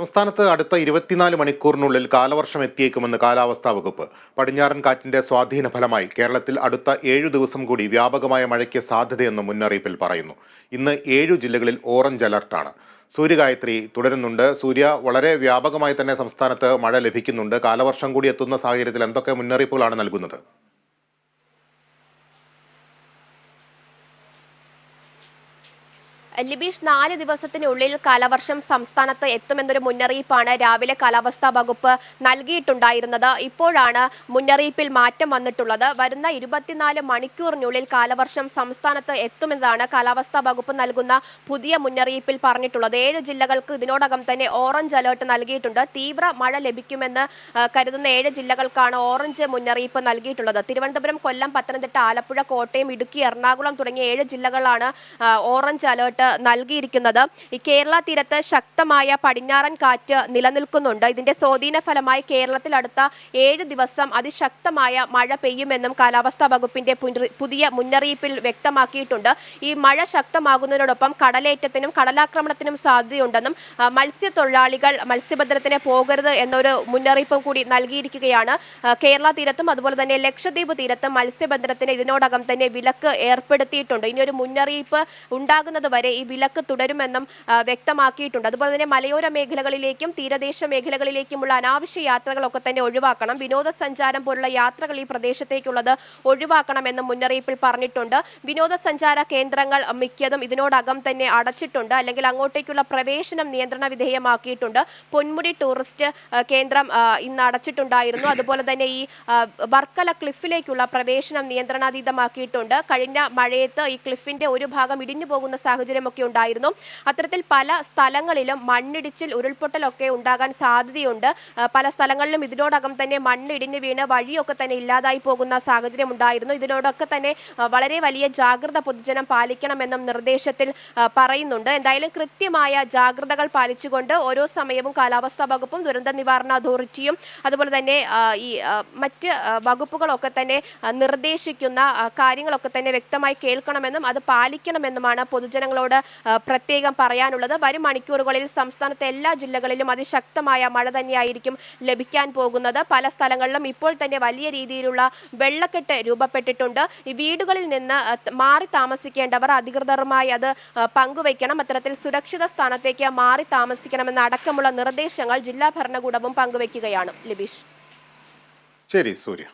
സംസ്ഥാനത്ത് അടുത്ത ഇരുപത്തിനാല് മണിക്കൂറിനുള്ളിൽ കാലവർഷം എത്തിയേക്കുമെന്ന് കാലാവസ്ഥാ വകുപ്പ്. പടിഞ്ഞാറൻ കാറ്റിന്റെ സ്വാധീന ഫലമായി കേരളത്തിൽ അടുത്ത ഏഴു ദിവസം കൂടി വ്യാപകമായ മഴയ്ക്ക് സാധ്യതയെന്ന് മുന്നറിയിപ്പിൽ പറയുന്നു. ഇന്ന് ഏഴു ജില്ലകളിൽ ഓറഞ്ച് അലർട്ടാണ് സൂര്യഗായത്രി തുടരുന്നുണ്ട്. സൂര്യ വളരെ വ്യാപകമായി തന്നെ സംസ്ഥാനത്ത് മഴ ലഭിക്കുന്നുണ്ട്. കാലവർഷം കൂടി എത്തുന്ന സാഹചര്യത്തിൽ എന്തൊക്കെ മുന്നറിയിപ്പുകളാണ് നൽകുന്നത്? ലിബീഷ് നാല് ദിവസത്തിനുള്ളിൽ കാലവർഷം സംസ്ഥാനത്ത് എത്തുമെന്നൊരു മുന്നറിയിപ്പാണ് രാവിലെ കാലാവസ്ഥാ വകുപ്പ് നൽകിയിട്ടുണ്ടായിരുന്നത്. ഇപ്പോഴാണ് മുന്നറിയിപ്പിൽ മാറ്റം വന്നിട്ടുള്ളത്. വരുന്ന ഇരുപത്തിനാല് മണിക്കൂറിനുള്ളിൽ കാലവർഷം സംസ്ഥാനത്ത് എത്തുമെന്നതാണ് കാലാവസ്ഥാ വകുപ്പ് നൽകുന്ന പുതിയ മുന്നറിയിപ്പിൽ പറഞ്ഞിട്ടുള്ളത്. ഏഴ് ജില്ലകൾക്ക് ഇതിനോടകം തന്നെ ഓറഞ്ച് അലേർട്ട് നൽകിയിട്ടുണ്ട്. തീവ്ര മഴ ലഭിക്കുമെന്ന് കരുതുന്ന ഏഴ് ജില്ലകൾക്കാണ് ഓറഞ്ച് മുന്നറിയിപ്പ് നൽകിയിട്ടുള്ളത്. തിരുവനന്തപുരം കൊല്ലം പത്തനംതിട്ട ആലപ്പുഴ കോട്ടയം ഇടുക്കി എറണാകുളം തുടങ്ങിയ ഏഴ് ജില്ലകളാണ് ഓറഞ്ച് അലേർട്ട് നൽകിയിരിക്കുന്നത്. ഈ കേരള തീരത്ത് ശക്തമായ പടിഞ്ഞാറൻ കാറ്റ് നിലനിൽക്കുന്നുണ്ട്. ഇതിന്റെ സ്വാധീന ഫലമായി കേരളത്തിൽ അടുത്ത ഏഴ് ദിവസം അതിശക്തമായ മഴ പെയ്യുമെന്നും കാലാവസ്ഥാ വകുപ്പിന്റെ പുതിയ മുന്നറിയിപ്പിൽ വ്യക്തമാക്കിയിട്ടുണ്ട്. ഈ മഴ ശക്തമാകുന്നതിനോടൊപ്പം കടലേറ്റത്തിനും കടലാക്രമണത്തിനും സാധ്യതയുണ്ടെന്നും മത്സ്യത്തൊഴിലാളികൾ മത്സ്യബന്ധനത്തിന് പോകരുത് എന്നൊരു മുന്നറിയിപ്പും കൂടി നൽകിയിരിക്കുകയാണ്. കേരള തീരത്തും അതുപോലെ തന്നെ ലക്ഷദ്വീപ് തീരത്തും മത്സ്യബന്ധനത്തിന് ഇതിനോടകം തന്നെ വിലക്ക് ഏർപ്പെടുത്തിയിട്ടുണ്ട്. ഇനിയൊരു മുന്നറിയിപ്പ് ഉണ്ടാകുന്നത് വരെ ഈ വിലക്ക് തുടരുമെന്നും വ്യക്തമാക്കിയിട്ടുണ്ട്. അതുപോലെ തന്നെ മലയോര മേഖലകളിലേക്കും തീരദേശ മേഖലകളിലേക്കുമുള്ള അനാവശ്യ യാത്രകളൊക്കെ തന്നെ ഒഴിവാക്കണം. വിനോദസഞ്ചാരം പോലുള്ള യാത്രകൾ ഈ പ്രദേശത്തേക്കുള്ളത് ഒഴിവാക്കണമെന്നും മുന്നറിയിപ്പിൽ പറഞ്ഞിട്ടുണ്ട്. വിനോദസഞ്ചാര കേന്ദ്രങ്ങൾ മിക്കതും ഇതിനോടകം തന്നെ അടച്ചിട്ടുണ്ട്. അല്ലെങ്കിൽ അങ്ങോട്ടേക്കുള്ള പ്രവേശനം നിയന്ത്രണ വിധേയമാക്കിയിട്ടുണ്ട്. പൊന്മുടി ടൂറിസ്റ്റ് കേന്ദ്രം ഇന്ന് അടച്ചിട്ടുണ്ടായിരുന്നു. അതുപോലെ തന്നെ ഈ വർക്കല ക്ലിഫിലേക്കുള്ള പ്രവേശനം നിയന്ത്രണാതീതമാക്കിയിട്ടുണ്ട്. കഴിഞ്ഞ മഴയത്ത് ഈ ക്ലിഫിന്റെ ഒരു ഭാഗം ഇടിഞ്ഞു പോകുന്ന സാഹചര്യമൊക്കെ ഉണ്ടായിരുന്നു. അത്തരത്തിൽ പല സ്ഥലങ്ങളിലും മണ്ണിടിച്ചിൽ ഉരുൾപൊട്ടലൊക്കെ ഉണ്ടാകാൻ സാധ്യതയുണ്ട്. പല സ്ഥലങ്ങളിലും ഇതിനോടകം തന്നെ മണ്ണ് ഇടിഞ്ഞു വീണ് വഴിയൊക്കെ തന്നെ ഇല്ലാതായി പോകുന്ന സാഹചര്യം ഉണ്ടായിരുന്നു. ഇതിനോടൊക്കെ തന്നെ വളരെ വലിയ ജാഗ്രത പൊതുജനം പാലിക്കണമെന്നും നിർദ്ദേശത്തിൽ പറയുന്നുണ്ട്. എന്തായാലും കൃത്യമായ ജാഗ്രതകൾ പാലിച്ചുകൊണ്ട് ഓരോ സമയവും കാലാവസ്ഥാ വകുപ്പും ദുരന്ത നിവാരണ അതോറിറ്റിയും അതുപോലെ തന്നെ ഈ മറ്റ് വകുപ്പുകളൊക്കെ തന്നെ നിർദ്ദേശിക്കുന്ന കാര്യങ്ങളൊക്കെ തന്നെ വ്യക്തമായി കേൾക്കണമെന്നും അത് പാലിക്കണമെന്നുമാണ് പൊതുജനങ്ങളോട് ആ, പ്രത്യേകം പറയാനുള്ളത് വരും മണിക്കൂറുകളിൽ സംസ്ഥാനത്തെ എല്ലാ ജില്ലകളിലും അതിശക്തമായ മഴ തന്നെയായിരിക്കും ലഭിക്കാൻ പോകുന്നത്. പല സ്ഥലങ്ങളിലും ഇപ്പോൾ തന്നെ വലിയ രീതിയിലുള്ള വെള്ളക്കെട്ട് രൂപപ്പെട്ടിട്ടുണ്ട്. ഈ വീടുകളിൽ നിന്ന് മാറി താമസിക്കേണ്ടവർ അധികൃതരുമായി അത് പങ്കുവയ്ക്കണം. അത്തരത്തിൽ സുരക്ഷിത സ്ഥാനത്തേക്ക് മാറി താമസിക്കണമെന്ന അടക്കമുള്ള നിർദ്ദേശങ്ങൾ ജില്ലാ ഭരണകൂടവും പങ്കുവയ്ക്കുകയാണ്. ലിബീഷ്. ശരി സൂര്യ.